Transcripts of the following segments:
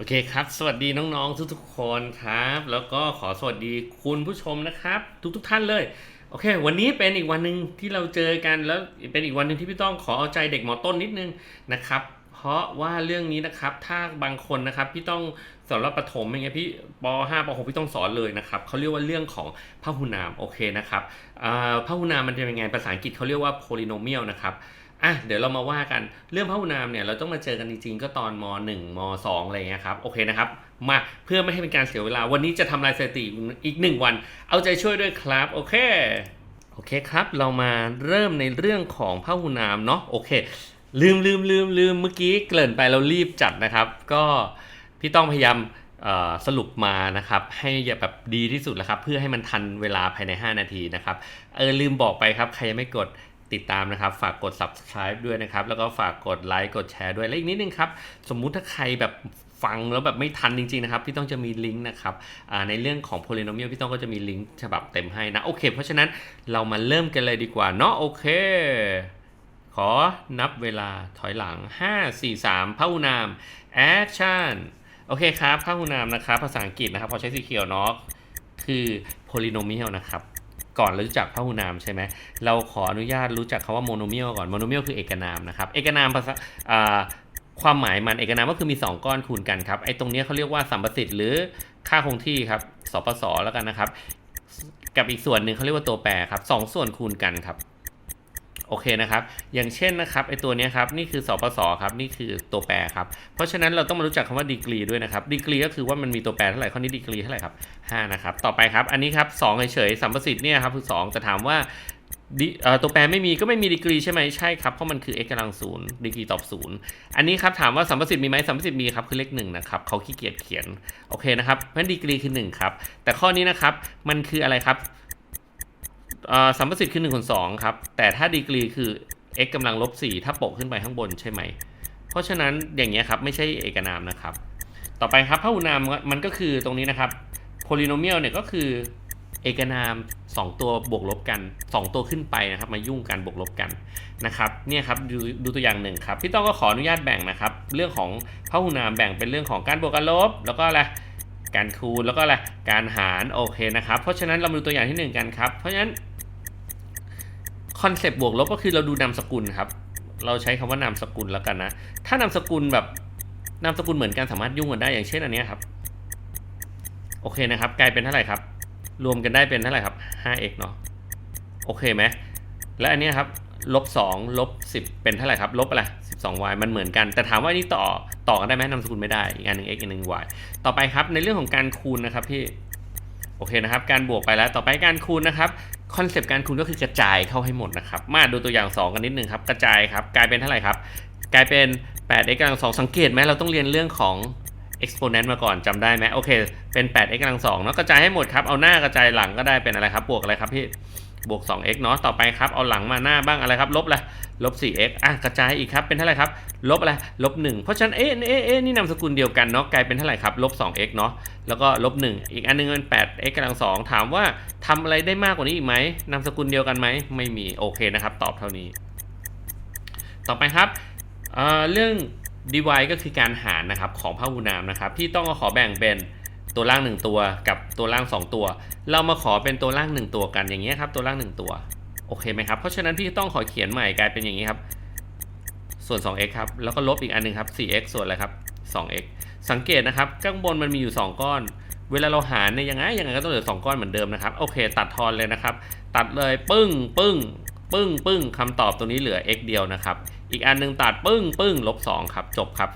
โอเคครับ สวัสดีน้องๆ ทุกๆ คนครับ แล้วก็ขอสวัสดีคุณผู้ชมนะครับ ทุกๆท่านเลย โอเค วันนี้เป็นอีกวันหนึ่งที่เราเจอกันแล้วเป็นอีกวันหนึ่งที่พี่ต้องขอเอาใจเด็กหมอต้นนิดนึงนะครับ เพราะว่าเรื่องนี้นะครับ ถ้าบางคนนะครับพี่ต้องสอนรับประถมอย่างเงี้ยพี่ป .5 ป .6 พี่ต้องสอนเลยนะครับเขาเรียกว่าเรื่องของพหุนามโอเคนะครับอ่าพหุนามมันจะเป็นยังไงภาษาอังกฤษเขาเรียกว่า polynomial นะครับ อะเดี๋ยวเรามาว่ากันเรื่องพหุนามเนี่ยเราต้องมาเจอกันจริงๆก็ตอนม .1 ม .2 อะไรเงี้ยครับโอเคนะครับมาเพื่อไม่ให้เป็นการเสียเวลา วันนี้จะทำลายสถิติอีกหนึ่งวัน เอาใจช่วยด้วยครับโอเคโอเคครับ เรามาเริ่มในเรื่องของพหุนามเนาะโอเค ลืมลืมลืมลืมเมื่อกี้เกริ่นไปเรารีบจัดนะครับ ก็พี่ต้องพยายามสรุปมานะครับให้แบบดีที่สุดแล้วครับเพื่อให้มันทันเวลาภายใน 5 นาทีนะครับเออลืมบอกไปครับใครยังไม่กด ติดตามนะครับ ฝากกด subscribe ด้วยนะครับ แล้วก็ฝากกดไลค์กดแชร์ด้วย และอีกนิดนึงครับ สมมุติถ้าใครแบบฟังแล้วแบบไม่ทันจริงๆนะครับ พี่ต้องจะมีลิงก์นะครับในเรื่องของ polynomial พี่ต้องก็จะมีลิงก์ฉบับเต็มให้นะ โอเค เพราะฉะนั้นเรามาเริ่มกันเลยดีกว่าเนาะโอเค ขอนับเวลาถอยหลัง 5 4 3พหุนาม action โอเคครับพหุนามนะครับภาษาอังกฤษนะครับ พอใช้สีเขียวเนาะคือ polynomial นะครับ ก่อนเรารู้จักพหุนามใช่ไหมเราขออนุญาตรู้จักคาว่าโมโนเมียลก่อนโมโนเมียลคือเอกนามนะครับเอกนามภาษาความหมายมันเอกนามก็คือมี 2 ก้อนคูณกันครับไอ้ตรงนี้เขาเรียกว่าสัมประสิทธิ์หรือค่าคงที่ครับสปสแล้วกันนะครับ กับอีกส่วนหนึ่งเขาเรียกว่าตัวแปรครับสองส่วนคูณกันครับ โอเคนะครับ อย่างเช่นนะครับไอตัวนี้ครับนี่คือสปสครับนี่คือตัวแปรครับ เพราะฉะนั้นเราต้องมารู้จักคำว่าดีกรีด้วยนะครับดีกรีก็คือว่ามันมีตัวแปรเท่าไหร่ข้อนี้ดีกรีเท่าไหร่ครับ5นะครับต่อไปครับอันนี้ครับ2เฉยๆสัมประสิทธิ์เนี่ยครับคือ2แต่ถามว่าตัวแปรไม่มีก็ไม่มีดีกรีใช่ไหมใช่ครับ เพราะมันคือ x กำลังศูนย์ดีกรีตอบศูนย์อันนี้ครับถามว่าสัมประสิทธิ์มีไหมสัมประสิทธิ์มีครับคือเลขหนึ่งนะครับเขาขี้เกียจเขียนโอเคนะครับเพราะฉะนั้นดีกรีคือ1ครับแต่ข้อนี้นะครับมันคืออะไรครับ สัมประสิทธิ์คือ1คูณ2ครับ แต่ถ้าดีกรีคือ x กำลังลบ4ถ้าโปะขึ้นไปข้างบนใช่ไหม เพราะฉะนั้นอย่างเงี้ยครับไม่ใช่เอกนามนะครับ ต่อไปครับพหุนามมันก็คือตรงนี้นะครับ polynomial เนี่ยก็คือเอกนาม 2 ตัวบวกลบกัน 2 ตัวขึ้นไปนะครับ มายุ่งกันบวกลบกันนะครับเนี่ยครับดดูตัวอย่างหนึ่งครับพี่ต้องก็ขออนุญาตแบ่งนะครับ เรื่องของพหุนามแบ่งเป็นเรื่องของการบวกกันลบ แล้วก็อะไร การคูณแล้วก็อะไรการหารโอเคนะครับ เพราะฉะนั้นเรามาดูตัวอย่างที่หนึ่งกันครับ เพราะฉะนั้นคอนเซปต์บวกลบก็คือเราดูนามสกุลครับ เราใช้คำว่านามสกุลแล้วกันนะ ถ้านามสกุลแบบนามสกุลเหมือนกันสามารถยุ่งกันได้อย่างเช่นอันนี้ครับ โอเคนะครับ กลายเป็นเท่าไหร่ครับ รวมกันได้เป็นเท่าไหร่ครับ 5x เนาะโอเคไหมและอันนี้ครับลบ2ลบ10 เป็นเท่าไหร่ครับ ลบอะไร 12y มันเหมือนกัน แต่ถามว่านี่ต่อต่อกันได้ไหมนามสกุลไม่ได้อีกอันหนึ่ง x อีกอันหนึ่ง y ต่อไปครับในเรื่องของการคูณนะครับพี่โอเคนะครับ การบวกไปแล้วต่อไปการคูณนะครับคอนเซปต์การคูณก็คือกระจายเข้าให้หมดนะครับมาดูตัวอย่าง 2 กันนิดนึงครับกระจายครับกลายเป็นเท่าไหร่ครับ กลายเป็น 8x กำลัง2สังเกตไหมเราต้องเรียนเรื่องของ exponent มาก่อนจำได้ไหมโอเคเป็น 8x กำลัง2เนาะกระจายให้หมดครับเอาหน้ากระจายหลังก็ได้เป็นอะไรครับบวกอะไรครับพี่ บวก 2x เนาะต่อไปครับ เอาหลังมาหน้าบ้างอะไรครับ ลบอะไรลบ 4x อะกระจายอีกครับ เป็นเท่าไหร่ครับ ลบอะไรลบ 1 เพราะฉะนั้นเอ๊ะเอ๊ะเอ๊ะนี่นามสกุลเดียวกันเนาะกลายเป็นเท่าไหร่ครับลบ 2x เนาะแล้วก็ลบ 1 อีกอันนึงเป็น 8x กำลัง2ถามว่าทำอะไรได้มากกว่านี้อีกไหมนามสกุลเดียวกันไหมไม่มีโอเคนะครับ ตอบเท่านี้ ต่อไปครับเอ่อเรื่อง dy ก็คือการหารนะครับของพหุนามนะครับที่ต้องขอแบ่งเป็น ตัวล่าง 1 ตัวกับตัวล่าง 2 ตัว เรามาขอเป็นตัวล่าง 1 ตัวกันอย่างเงี้ยครับตัวล่าง 1 ตัวโอเคไหมครับเพราะฉะนั้นพี่ต้องขอเขียนใหม่กลายเป็นอย่างนี้ครับส่วน 2x ครับแล้วก็ลบอีกอันหนึงครับ 4x ส่วนอะไรครับ 2x สังเกตนะครับข้างบนมันมีอยู่ 2 ก้อน เวลาเราหารเนี่ยยังไงยังไงก็ต้องเหลือ 2 ก้อนเหมือนเดิมนะครับโอเค ตัดทอนเลยนะครับ ตัดเลยปึ้งปึ้งปึ้งปึ้งคำตอบตัวนี้เหลือ x เดียวนะครับ อีกอันหนึงตัดปึ้งปึ้งลบ2ครับจบครับ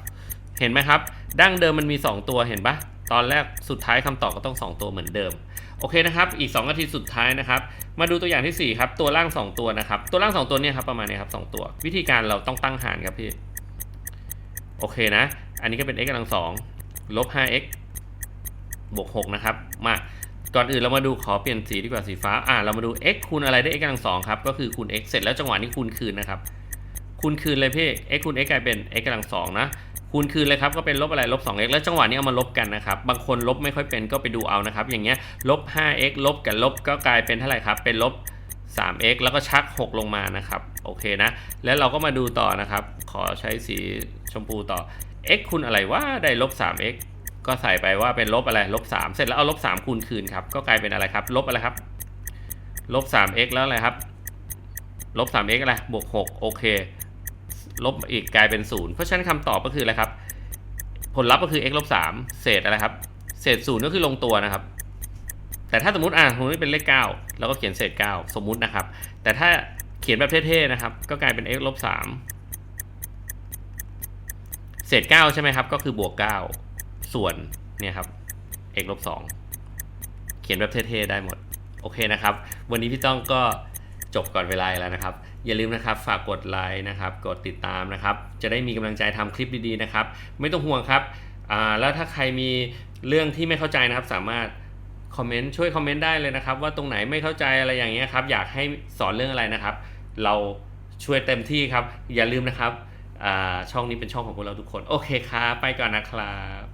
เห็นไหมครับ ดั้งเดิมมันมี 2 ตัวเห็นปะ ตอนแรกสุดท้ายคำตอบก็ต้อง 2 ตัวเหมือนเดิม โอเคนะครับ อีก2นาทีสุดท้ายนะครับ มาดูตัวอย่างทีสี่ 4 ครับ ตัวล่าง 2 ตัวนะครับ ตัวล่าง 2 ตัวเนี่ยครับประมาณนี้ครับ2ตัว วิธีการเราต้องตั้งหารครับพี่ โอเคนะ อันนี้ก็เป็น x กำลัง2ลบ 5x บวก 6 นะครับ มา ก่อนอื่นเรามาดูขอเปลี่ยนสีดีกว่าสีฟ้า อ่า เรามาดู x คูณอะไรได้ x กำลัง2ครับ ก็คือคูณ x เสร็จแล้วจังหวะนี้คูณคืนนะครับ คูณคืนเลยพี่ x คูณ x กลายเป็น x กำลัง2นะ คูณคืนเลยครับก็เป็นลบอะไรลบ 2x แล้วจังหวะนี้เอามาลบกันนะครับ บางคนลบไม่ค่อยเป็นก็ไปดูเอานะครับ อย่างเงี้ยลบ 5x ลบกับลบก็กลายเป็นเท่าไหร่ครับ เป็นลบ 3x แล้วก็ชัก 6 ลงมานะครับ โอเคนะ แล้วเราก็มาดูต่อนะครับ ขอใช้สีชมพูต่อ x คูณอะไรว่าได้ลบ 3x ก็ใส่ไปว่าเป็นลบอะไรลบสามเสร็จแล้วเอาลบสามคูณคืนครับ ก็กลายเป็นอะไรครับ ลบอะไรครับลบสาม x แล้วอะไรครับลบสาม x อะไรบวกหกโอเค ลบอีกกลายเป็นศูนย์เพราะฉะนั้นคำตอบก็คืออะไรครับ ผลลัพธ์ก็คือ x ลบสามเศษอะไรครับ เศษศูนย์ก็คือลงตัวนะครับ แต่ถ้าสมมติอะสมมติเป็นเลขเก้าเราก็เขียนเศษเก้าสมมุตินะครับ แต่ถ้าเขียนแบบเท่ๆนะครับ ก็กลายเป็น x ลบสามเศษเก้าใช่ไหมครับ ก็คือบวกเก้าส่วนเนี่ยครับ x ลบสองเขียนแบบเท่ๆได้หมด โอเคนะครับ วันนี้พี่ต้องก็ จบก่อนเวลาแล้วนะครับ อย่าลืมนะครับฝากกดไลค์นะครับ กดติดตามนะครับ จะได้มีกำลังใจทำคลิปดีๆนะครับ ไม่ต้องห่วงครับอ่าแล้วถ้าใครมีเรื่องที่ไม่เข้าใจนะครับ สามารถคอมเมนต์ช่วยคอมเมนต์ได้เลยนะครับ ว่าตรงไหนไม่เข้าใจอะไรอย่างเงี้ยครับอยากให้สอนเรื่องอะไรนะครับ เราช่วยเต็มที่ครับ อย่าลืมนะครับอ่าช่องนี้เป็นช่องของพวกเราทุกคน โอเคครับไปก่อนนะครับ